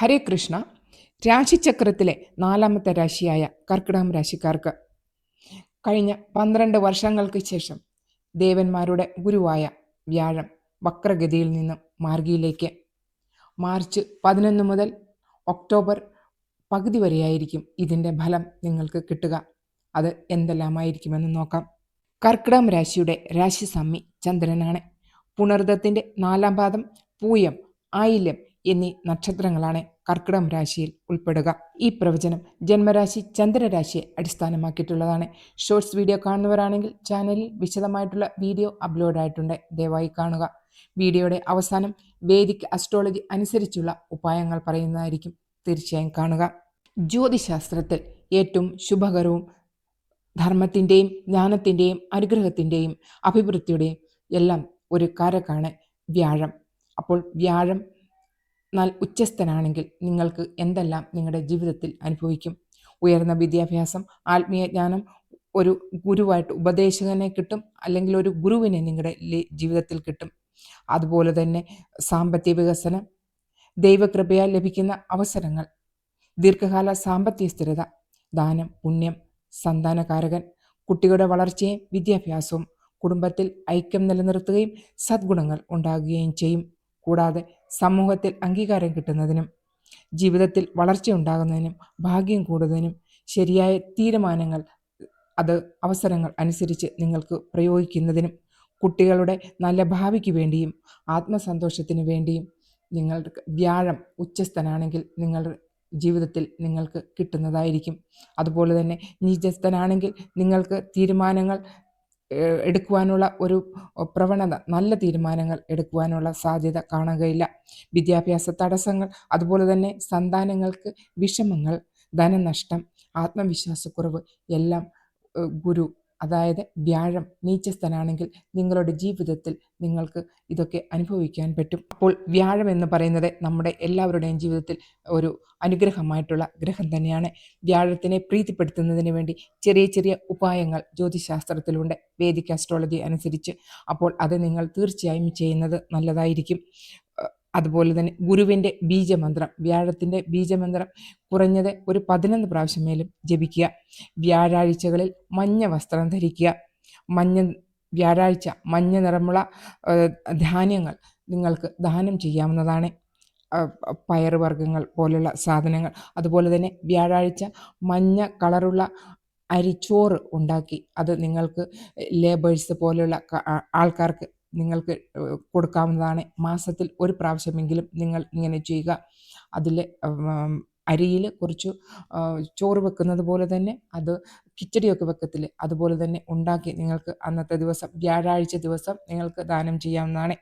ഹരേ കൃഷ്ണ രാശിചക്രത്തിലെ നാലാമത്തെ രാശിയായ കർക്കിടകം രാശിക്കാർക്ക്. കഴിഞ്ഞ പന്ത്രണ്ട് വർഷങ്ങൾക്ക് ശേഷം ദേവന്മാരുടെ ഗുരുവായ വ്യാഴം വക്രഗതിയിൽ നിന്നും മാർഗിയിലേക്ക്. മാർച്ച് പതിനൊന്ന് മുതൽ ഒക്ടോബർ പകുതി വരെയായിരിക്കും ഇതിന്റെ ഫലം നിങ്ങൾക്ക് കിട്ടുക. അത് എന്തെല്ലാമായിരിക്കുമെന്ന് നോക്കാം. കർക്കിടകം രാശിയുടെ രാശി സമ്മി ചന്ദ്രനാണ്. പുണർദത്തിന്റെ നാലാം പാദം പൂയം ആയില്യം എന്നീ നക്ഷത്രങ്ങളാണ് കർക്കിടകം രാശിയിൽ ഉൾപ്പെടുക. ഈ പ്രവചനം ജന്മരാശി ചന്ദ്രരാശിയെ അടിസ്ഥാനമാക്കിയിട്ടുള്ളതാണ്. ഷോർട്സ് വീഡിയോ കാണുന്നവരാണെങ്കിൽ ചാനലിൽ വിശദമായിട്ടുള്ള വീഡിയോ അപ്ലോഡ് ആയിട്ടുണ്ട്. ദയവായി കാണുക. വീഡിയോയുടെ അവസാനം വേദിക് അസ്ട്രോളജി അനുസരിച്ചുള്ള ഉപായങ്ങൾ പറയുന്നതായിരിക്കും തീർച്ചയായും കാണുക. ജ്യോതിശാസ്ത്രത്തിൽ ഏറ്റവും ശുഭകരവും ധർമ്മത്തിന്റെയും ജ്ഞാനത്തിന്റെയും അനുഗ്രഹത്തിന്റെയും അഭിവൃദ്ധിയുടെയും എല്ലാം ഒരു കാരക്കാണ് വ്യാഴം. അപ്പോൾ വ്യാഴം എന്നാൽ ഉച്ചസ്ഥനാണെങ്കിൽ നിങ്ങൾക്ക് എന്തെല്ലാം നിങ്ങളുടെ ജീവിതത്തിൽ അനുഭവിക്കും? ഉയർന്ന വിദ്യാഭ്യാസം ആത്മീയ ജ്ഞാനം ഒരു ഗുരുവായിട്ട് ഉപദേശകനെ കിട്ടും അല്ലെങ്കിൽ ഒരു ഗുരുവിനെ നിങ്ങളുടെ ജീവിതത്തിൽ കിട്ടും. അതുപോലെ തന്നെ സാമ്പത്തിക വികസനം ദൈവകൃപയാൽ ലഭിക്കുന്ന അവസരങ്ങൾ ദീർഘകാല സാമ്പത്തിക സ്ഥിരത ദാനം പുണ്യം സന്താനകാരകൻ കുട്ടികളുടെ വളർച്ചയും വിദ്യാഭ്യാസവും കുടുംബത്തിൽ ഐക്യം നിലനിർത്തുകയും സദ്ഗുണങ്ങൾ ഉണ്ടാകുകയും ചെയ്യും. കൂടാതെ സമൂഹത്തിൽ അംഗീകാരം കിട്ടുന്നതിനും ജീവിതത്തിൽ വളർച്ചയുണ്ടാകുന്നതിനും ഭാഗ്യം കൂടുന്നതിനും ശരിയായ തീരുമാനങ്ങൾ അത് അവസരങ്ങൾ അനുസരിച്ച് നിങ്ങൾക്ക് പ്രയോഗിക്കുന്നതിനും കുട്ടികളുടെ നല്ല ഭാവിക്ക് വേണ്ടിയും ആത്മസന്തോഷത്തിന് വേണ്ടിയും നിങ്ങൾക്ക് വ്യാഴം ഉച്ചസ്ഥനാണെങ്കിൽ നിങ്ങളുടെ ജീവിതത്തിൽ നിങ്ങൾക്ക് കിട്ടുന്നതായിരിക്കും. അതുപോലെ തന്നെ നീചസ്ഥനാണെങ്കിൽ നിങ്ങൾക്ക് തീരുമാനങ്ങൾ എടുക്കുവാനുള്ള ഒരു പ്രവണത നല്ല തീരുമാനങ്ങൾ എടുക്കുവാനുള്ള സാധ്യത കാണുകയില്ല. വിദ്യാഭ്യാസ തടസ്സങ്ങൾ അതുപോലെ തന്നെ സന്താനങ്ങൾക്ക് വിഷമങ്ങൾ ധനനഷ്ടം ആത്മവിശ്വാസക്കുറവ് എല്ലാം ഗുരു അതായത് വ്യാഴം നീച്ചസ്ഥനാണെങ്കിൽ നിങ്ങളുടെ ജീവിതത്തിൽ നിങ്ങൾക്ക് ഇതൊക്കെ അനുഭവിക്കാൻ പറ്റും. അപ്പോൾ വ്യാഴം എന്ന് പറയുന്നത് നമ്മുടെ എല്ലാവരുടെയും ജീവിതത്തിൽ ഒരു അനുഗ്രഹമായിട്ടുള്ള ഗ്രഹം തന്നെയാണ്. വ്യാഴത്തിനെ പ്രീതിപ്പെടുത്തുന്നതിന് വേണ്ടി ചെറിയ ചെറിയ ഉപായങ്ങൾ ജ്യോതിശാസ്ത്രത്തിലുണ്ട്. വേദിക് അസ്ട്രോളജി അനുസരിച്ച്. അപ്പോൾ അത് നിങ്ങൾ തീർച്ചയായും ചെയ്യുന്നത് നല്ലതായിരിക്കും. അതുപോലെ തന്നെ ഗുരുവിന്റെ ബീജമന്ത്രം വ്യാഴത്തിന്റെ ബീജമന്ത്രം കുറഞ്ഞത് ഒരു പതിനൊന്ന് പ്രാവശ്യമേലും ജപിക്കുക. വ്യാഴാഴ്ചകളിൽ മഞ്ഞ വസ്ത്രം ധരിക്കുക. മഞ്ഞ വ്യാഴാഴ്ച മഞ്ഞ നിറമുള്ള ധാന്യങ്ങൾ നിങ്ങൾക്ക് ദാനം ചെയ്യാവുന്നതാണ്. പയറുവർഗങ്ങൾ പോലുള്ള സാധനങ്ങൾ. അതുപോലെ തന്നെ വ്യാഴാഴ്ച മഞ്ഞ കളറുള്ള അരിച്ചോറ് ഉണ്ടാക്കി. അത് നിങ്ങൾക്ക് ലേബേഴ്സ് പോലെയുള്ള ആൾക്കാർക്ക് നിങ്ങൾക്ക് കൊടുക്കാവുന്നതാണ്. മാസത്തിൽ ഒരു പ്രാവശ്യമെങ്കിലും നിങ്ങൾ ഇങ്ങനെ ചെയ്യുക. അതിൽ അരിയിൽ കുറച്ച് ചോറ് വെക്കുന്നത് പോലെ തന്നെ അത് കിച്ചടിയൊക്കെ വെക്കത്തില്ലേ അതുപോലെ തന്നെ ഉണ്ടാക്കി നിങ്ങൾക്ക് അന്നത്തെ ദിവസം വ്യാഴാഴ്ച ദിവസം നിങ്ങൾക്ക് ദാനം ചെയ്യാവുന്നതാണ്.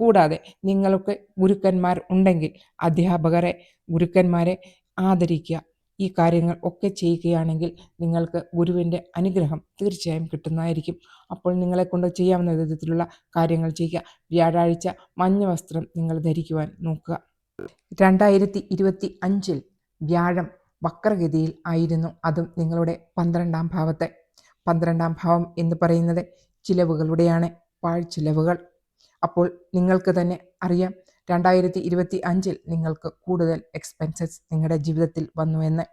കൂടാതെ നിങ്ങൾക്ക് ഗുരുക്കന്മാർ ഉണ്ടെങ്കിൽ അധ്യാപകരെ ഗുരുക്കന്മാരെ ആദരിക്കുക. ഈ കാര്യങ്ങൾ ഒക്കെ ചെയ്യുകയാണെങ്കിൽ നിങ്ങൾക്ക് ഗുരുവിന്റെ അനുഗ്രഹം തീർച്ചയായും കിട്ടുന്നതായിരിക്കും. അപ്പോൾ നിങ്ങളെ കൊണ്ട് ചെയ്യാവുന്ന വിധത്തിലുള്ള കാര്യങ്ങൾ ചെയ്യുക. വ്യാഴാഴ്ച മഞ്ഞ വസ്ത്രം നിങ്ങൾ ധരിക്കുവാൻ നോക്കുക. രണ്ടായിരത്തി ഇരുപത്തി അഞ്ചിൽ വ്യാഴം വക്രഗതിയിൽ ആയിരുന്നു. അതും നിങ്ങളുടെ പന്ത്രണ്ടാം ഭാവത്തെ. പന്ത്രണ്ടാം ഭാവം എന്ന് പറയുന്നത് ചിലവുകളുടെയാണ് പാഴ്ചിലവുകൾ. അപ്പോൾ നിങ്ങൾക്ക് തന്നെ അറിയാം രണ്ടായിരത്തി ഇരുപത്തി അഞ്ചിൽ നിങ്ങൾക്ക് കൂടുതൽ എക്സ്പെൻസസ് നിങ്ങളുടെ ജീവിതത്തിൽ വന്നു എന്ന്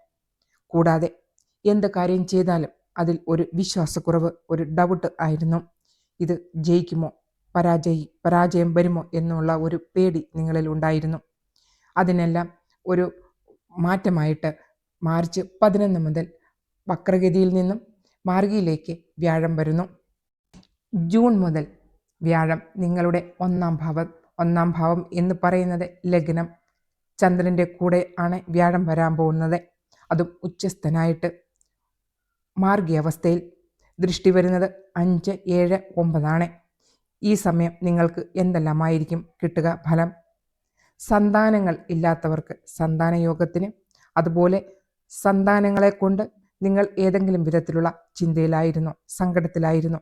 കൂടാതെ എന്ത് കാര്യം ചെയ്താലും അതിൽ ഒരു വിശ്വാസക്കുറവ് ഒരു ഡൗട്ട് ആയിരുന്നു. ഇത് ജയിക്കുമോ പരാജയി പരാജയം വരുമോ എന്നുള്ള ഒരു പേടി നിങ്ങളിൽ ഉണ്ടായിരുന്നു. അതിനെല്ലാം ഒരു മാറ്റമായിട്ട് മാർച്ച് പതിനൊന്ന് മുതൽ വക്രഗതിയിൽ നിന്നും മാർഗിയിലേക്ക് വ്യാഴം വരുന്നു. ജൂൺ മുതൽ വ്യാഴം നിങ്ങളുടെ ഒന്നാം ഭാവം ഒന്നാം ഭാവം എന്ന് പറയുന്നത് ലഗ്നം. ചന്ദ്രന്റെ കൂടെ ആണ് വ്യാഴം വരാൻ പോകുന്നത്. അതും ഉച്ചസ്ഥനായിട്ട്. മാർഗീയവസ്ഥയിൽ ദൃഷ്ടി വരുന്നത് അഞ്ച് ഏഴ് ഒമ്പതാണ്. ഈ സമയം നിങ്ങൾക്ക് എന്തെല്ലാമായിരിക്കും? കിട്ടുക ഫലം. സന്താനങ്ങൾ ഇല്ലാത്തവർക്ക് സന്താന യോഗത്തിന്. അതുപോലെ സന്താനങ്ങളെ കൊണ്ട് നിങ്ങൾ ഏതെങ്കിലും വിധത്തിലുള്ള ചിന്തയിലായിരുന്നു സങ്കടത്തിലായിരുന്നു.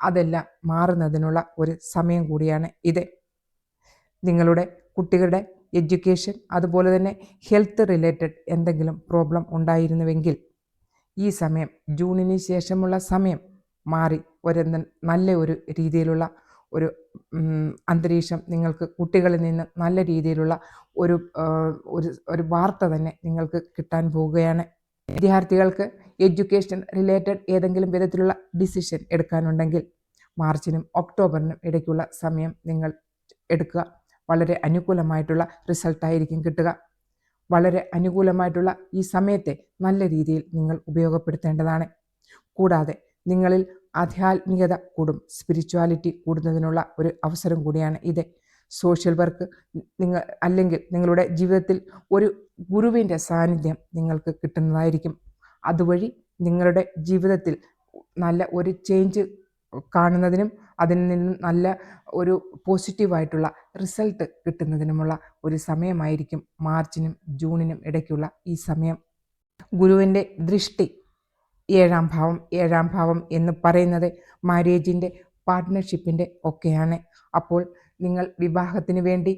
അതെല്ലാം മാറുന്നതിനുള്ള ഒരു സമയം കൂടിയാണ് ഇത്. നിങ്ങളുടെ കുട്ടികളുടെ എഡ്യൂക്കേഷൻ അതുപോലെ തന്നെ ഹെൽത്ത് റിലേറ്റഡ് എന്തെങ്കിലും പ്രോബ്ലം ഉണ്ടായിരുന്നുവെങ്കിൽ ഈ സമയം ജൂണിന് ശേഷമുള്ള സമയം മാറി ഒരു നല്ല ഒരു രീതിയിലുള്ള ഒരു അന്തരീക്ഷം നിങ്ങൾക്ക് കുട്ടികളിൽ നിന്ന് നല്ല രീതിയിലുള്ള ഒരു ഒരു ഒരു വാർത്ത തന്നെ നിങ്ങൾക്ക് കിട്ടാൻ പോവുകയാണ്. വിദ്യാർത്ഥികൾക്ക് എഡ്യൂക്കേഷൻ റിലേറ്റഡ് ഏതെങ്കിലും വിധത്തിലുള്ള ഡിസിഷൻ എടുക്കാനുണ്ടെങ്കിൽ മാർച്ചിനും ഒക്ടോബറിനും ഇടയ്ക്കുള്ള സമയം നിങ്ങൾ എടുക്കുക. വളരെ അനുകൂലമായിട്ടുള്ള റിസൾട്ടായിരിക്കും കിട്ടുക. വളരെ അനുകൂലമായിട്ടുള്ള ഈ സമയത്തെ നല്ല രീതിയിൽ നിങ്ങൾ ഉപയോഗപ്പെടുത്തേണ്ടതാണ്. കൂടാതെ നിങ്ങളിൽ ആധ്യാത്മികത കൂടും സ്പിരിച്വാലിറ്റി കൂടുന്നതിനുള്ള ഒരു അവസരം കൂടിയാണ് ഇത്. സോഷ്യൽ വർക്ക് നിങ്ങൾ അല്ലെങ്കിൽ നിങ്ങളുടെ ജീവിതത്തിൽ ഒരു ഗുരുവിന്റെ സാന്നിധ്യം നിങ്ങൾക്ക് കിട്ടുന്നതായിരിക്കും. അതുവഴി നിങ്ങളുടെ ജീവിതത്തിൽ നല്ല ഒരു ചേഞ്ച് കാണുന്നതിനും അതിൽ നിന്നും നല്ല ഒരു പോസിറ്റീവായിട്ടുള്ള റിസൾട്ട് കിട്ടുന്നതിനുമുള്ള ഒരു സമയമായിരിക്കും മാർച്ചിനും ജൂണിനും ഇടയ്ക്കുള്ള ഈ സമയം. ഗുരുവിന്റെ ദൃഷ്ടി ഏഴാം ഭാവം ഏഴാം ഭാവം എന്ന് പറയുന്നത് മാരേജിന്റെ പാർട്ട്ണർഷിപ്പിന്റെ ഒക്കെയാണ്. അപ്പോൾ നിങ്ങൾ വിവാഹത്തിന് വേണ്ടി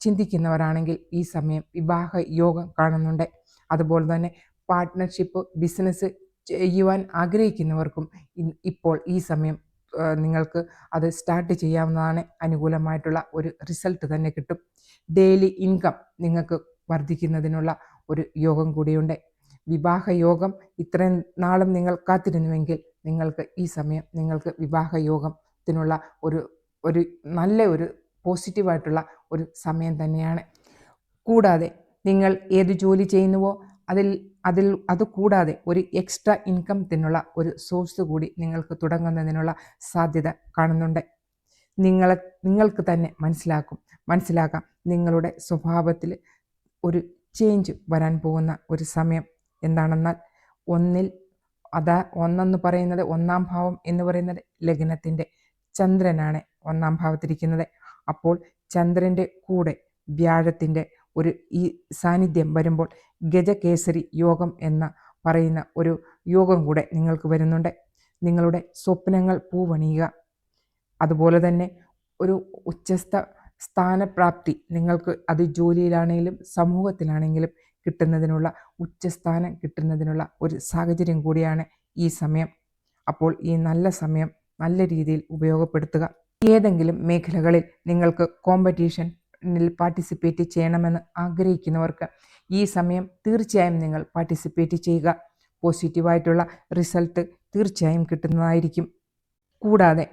ചിന്തിക്കുന്നവരാണെങ്കിൽ ഈ സമയം വിവാഹ യോഗം കാണുന്നുണ്ട്. അതുപോലെ തന്നെ പാർട്ട്ണർഷിപ്പ് ബിസിനസ് ചെയ്യുവാൻ ആഗ്രഹിക്കുന്നവർക്കും ഇപ്പോൾ ഈ സമയം നിങ്ങൾക്ക് അത് സ്റ്റാർട്ട് ചെയ്യാവുന്നതാണ് അനുകൂലമായിട്ടുള്ള ഒരു റിസൾട്ട് തന്നെ കിട്ടും. ഡെയിലി ഇൻകം നിങ്ങൾക്ക് വർദ്ധിക്കുന്നതിനുള്ള ഒരു യോഗം കൂടിയുണ്ട്. വിവാഹ യോഗം ഇത്രയും നാളും നിങ്ങൾ കാത്തിരുന്നുവെങ്കിൽ നിങ്ങൾക്ക് ഈ സമയം നിങ്ങൾക്ക് വിവാഹ യോഗത്തിനുള്ള ഒരു ഒരു നല്ല ഒരു പോസിറ്റീവായിട്ടുള്ള ഒരു സമയം തന്നെയാണ്. കൂടാതെ നിങ്ങൾ ഏത് ജോലി ചെയ്യുന്നുവോ അതിൽ അതിൽ അതുകൂടാതെ ഒരു എക്സ്ട്രാ ഇൻകം തിന്നുള്ള ഒരു സോഴ്സ് കൂടി നിങ്ങൾക്ക് തുടങ്ങുന്നതിനുള്ള സാധ്യത കാണുന്നുണ്ട്. നിങ്ങൾ നിങ്ങൾക്ക് തന്നെ മനസ്സിലാക്കും മനസ്സിലാക്കാം നിങ്ങളുടെ സ്വഭാവത്തിൽ ഒരു ചേഞ്ച് വരാൻ പോകുന്ന ഒരു സമയം എന്താണെന്നാൽ ഒന്നിൽ അതാ ഒന്നെന്ന് പറയുന്നത് ഒന്നാം ഭാവം എന്ന് പറയുന്നത് ലഗ്നത്തിന്റെ ചന്ദ്രനാണ് ഒന്നാം ഭാവത്തിരിക്കുന്നത്. അപ്പോൾ ചന്ദ്രന്റെ കൂടെ വ്യാഴത്തിന്റെ ഒരു ഈ സാന്നിധ്യം വരുമ്പോൾ ഗജകേസരി യോഗം എന്ന പറയുന്ന ഒരു യോഗം കൂടെ നിങ്ങൾക്ക് വരുന്നുണ്ട്. നിങ്ങളുടെ സ്വപ്നങ്ങൾ പൂവണിയുക. അതുപോലെ തന്നെ ഒരു ഉച്ചസ്ഥ സ്ഥാനപ്രാപ്തി നിങ്ങൾക്ക് അത് ജോലിയിലാണെങ്കിലും സമൂഹത്തിലാണെങ്കിലും കിട്ടുന്നതിനുള്ള ഉച്ചസ്ഥാനം കിട്ടുന്നതിനുള്ള ഒരു സാഹചര്യം കൂടിയാണ് ഈ സമയം. അപ്പോൾ ഈ നല്ല സമയം നല്ല രീതിയിൽ ഉപയോഗപ്പെടുത്തുക. ഏതെങ്കിലും മേഖലകളിൽ നിങ്ങൾക്ക് കോമ്പറ്റീഷനിൽ പാർട്ടിസിപ്പേറ്റ് ചെയ്യണമെന്ന് ആഗ്രഹിക്കുന്നവർക്ക് ഈ സമയം തീർച്ചയായും നിങ്ങൾ പാർട്ടിസിപ്പേറ്റ് ചെയ്യുക. പോസിറ്റീവായിട്ടുള്ള റിസൾട്ട് തീർച്ചയായും കിട്ടുന്നതായിരിക്കും. കൂടാതെ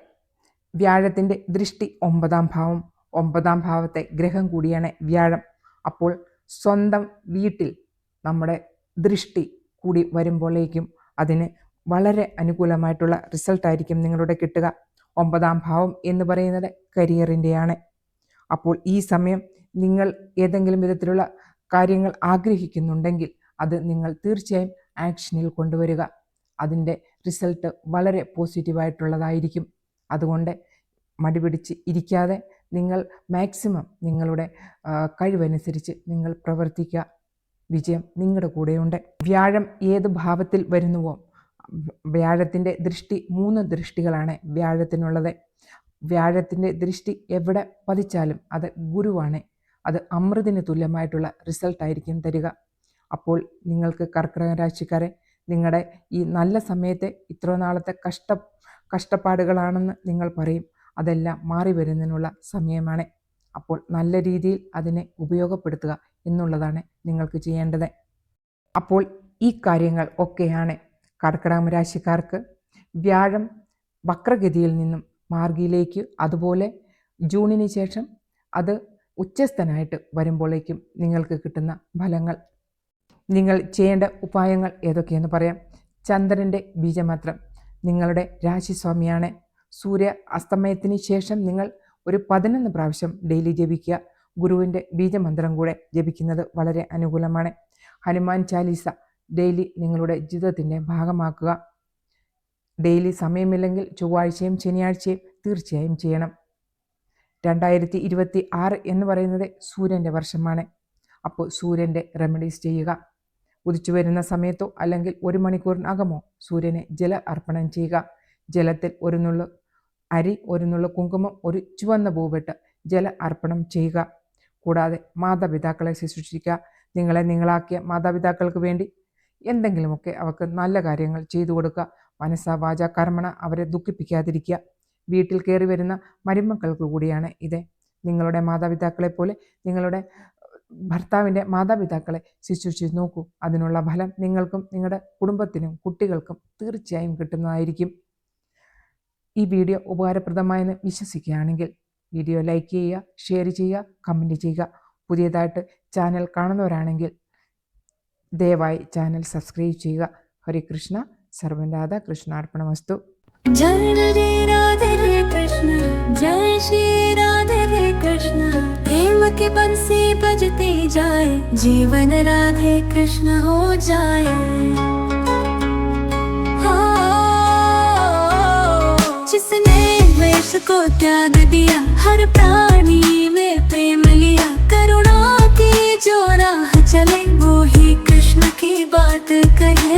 വ്യാഴത്തിന്റെ ദൃഷ്ടി ഒമ്പതാം ഭാവം ഒമ്പതാം ഭാവത്തെ ഗ്രഹം കൂടിയാണ് വ്യാഴം. അപ്പോൾ സ്വന്തം വീട്ടിൽ നമ്മുടെ ദൃഷ്ടി കൂടി വരുമ്പോഴേക്കും അതിന് വളരെ അനുകൂലമായിട്ടുള്ള റിസൾട്ടായിരിക്കും നിങ്ങളുടെ കിട്ടുക. ഒമ്പതാം ഭാവം എന്ന് പറയുന്നത് കരിയറിന്റെയാണ് അപ്പോൾ ഈ സമയം നിങ്ങൾ ഏതെങ്കിലും വിധത്തിലുള്ള കാര്യങ്ങൾ ആഗ്രഹിക്കുന്നുണ്ടെങ്കിൽ അത് നിങ്ങൾ തീർച്ചയായും ആക്ഷനിൽ കൊണ്ടുവരിക. അതിന്റെ റിസൾട്ട് വളരെ പോസിറ്റീവായിട്ടുള്ളതായിരിക്കും അതുകൊണ്ട് മടിപിടിച്ച് ഇരിക്കാതെ നിങ്ങൾ മാക്സിമം നിങ്ങളുടെ കഴിവനുസരിച്ച് നിങ്ങൾ പ്രവർത്തിക്കുക. വിജയം നിങ്ങളുടെ കൂടെയുണ്ട്. വ്യാഴം ഏത് ഭാവത്തിൽ വരുന്നുവോ വ്യാഴത്തിന്റെ ദൃഷ്ടി മൂന്ന് ദൃഷ്ടികളാണ് വ്യാഴത്തിനുള്ളത്. വ്യാഴത്തിന്റെ ദൃഷ്ടി എവിടെ പതിച്ചാലും അത് ഗുരുവാണ്. അത് അമൃതിന് തുല്യമായിട്ടുള്ള റിസൾട്ടായിരിക്കും തരിക. അപ്പോൾ നിങ്ങൾക്ക് കർക്കിടക രാശിക്കാരെ നിങ്ങളുടെ ഈ നല്ല സമയത്തെ ഇത്ര നാളത്തെ കഷ്ട കഷ്ടപ്പാടുകളാണെന്ന് നിങ്ങൾ പറയും. അതെല്ലാം മാറി വരുന്നതിനുള്ള സമയമാണ്. അപ്പോൾ നല്ല രീതിയിൽ അതിനെ ഉപയോഗപ്പെടുത്തുക എന്നുള്ളതാണ് നിങ്ങൾക്ക് ചെയ്യേണ്ടത്. അപ്പോൾ ഈ കാര്യങ്ങൾ ഒക്കെയാണ് കർക്കിടകം രാശിക്കാർക്ക് വ്യാഴം വക്രഗതിയിൽ നിന്നും മാർഗിയിലേക്ക് അതുപോലെ ജൂണിന് ശേഷം അത് ഉച്ചസ്ഥനായിട്ട് വരുമ്പോഴേക്കും നിങ്ങൾക്ക് കിട്ടുന്ന ഫലങ്ങൾ. നിങ്ങൾ ചെയ്യേണ്ട ഉപായങ്ങൾ ഏതൊക്കെയെന്ന് പറയാം. ചന്ദ്രന്റെ ബീജമന്ത്രം നിങ്ങളുടെ രാശിസ്വാമിയാണ്. സൂര്യ അസ്തമയത്തിന് ശേഷം നിങ്ങൾ ഒരു പതിനൊന്ന് പ്രാവശ്യം ഡെയിലി ജപിക്കുക. ഗുരുവിന്റെ ബീജമന്ത്രം കൂടെ ജപിക്കുന്നത് വളരെ അനുകൂലമാണ്. ഹനുമാൻ ചാലീസ ഡെയിലി നിങ്ങളുടെ ജീവിതത്തിന്റെ ഭാഗമാക്കുക. ഡെയിലി സമയമില്ലെങ്കിൽ ചൊവ്വാഴ്ചയും ശനിയാഴ്ചയും തീർച്ചയായും ചെയ്യണം. രണ്ടായിരത്തി ഇരുപത്തി ആറ് എന്ന് പറയുന്നത് സൂര്യന്റെ വർഷമാണ്. അപ്പോൾ സൂര്യന്റെ റെമഡീസ് ചെയ്യുക. ഉദിച്ചു വരുന്ന സമയത്തോ അല്ലെങ്കിൽ ഒരു മണിക്കൂറിനകമോ സൂര്യന് ജല അർപ്പണം ചെയ്യുക. ജലത്തിൽ ഒരു നുള്ളു അരി ഒരു നുള്ളു കുങ്കുമം ഒരു ചുവന്ന പൂവിട്ട് ജല അർപ്പണം ചെയ്യുക. കൂടാതെ മാതാപിതാക്കളെ ശുശ്രൂഷിക്കുക. നിങ്ങളെ നിങ്ങളാക്കിയ മാതാപിതാക്കൾക്ക് വേണ്ടി എന്തെങ്കിലുമൊക്കെ അവർക്ക് നല്ല കാര്യങ്ങൾ ചെയ്തു കൊടുക്കുക. മനസ്സാ വാച കർമ്മണ അവരെ ദുഃഖിപ്പിക്കാതിരിക്കുക. വീട്ടിൽ കയറി വരുന്ന മരുമക്കൾക്ക് കൂടിയാണ് ഇത്. നിങ്ങളുടെ മാതാപിതാക്കളെ പോലെ നിങ്ങളുടെ ഭർത്താവിന്റെ മാതാപിതാക്കളെ ശുശ്രൂഷിച്ച് നോക്കൂ. അതിനുള്ള ഫലം നിങ്ങൾക്കും നിങ്ങളുടെ കുടുംബത്തിനും കുട്ടികൾക്കും തീർച്ചയായും കിട്ടുന്നതായിരിക്കും. ഈ വീഡിയോ ഉപകാരപ്രദമായെന്ന് വിശ്വസിക്കുകയാണെങ്കിൽ വീഡിയോ ലൈക്ക് ചെയ്യുക ഷെയർ ചെയ്യുക കമന്റ് ചെയ്യുക. പുതിയതായിട്ട് ചാനൽ കാണുന്നവരാണെങ്കിൽ ദയവായി ചാനൽ സബ്സ്ക്രൈബ് ചെയ്യുക. ഹരേ കൃഷ്ണ സർവനാഥ കൃഷ്ണാർപ്പണമസ്തു जय रे राधे रे कृष्ण जय श्री राधे रे कृष्ण प्रेम की बंसी बजती जाए जीवन राधे कृष्ण हो जाए हाँ, जिसने द्वेष को त्याग दिया हर प्राणी में प्रेम लिया करुणा की जो राह चले वो ही कृष्ण की बात कहे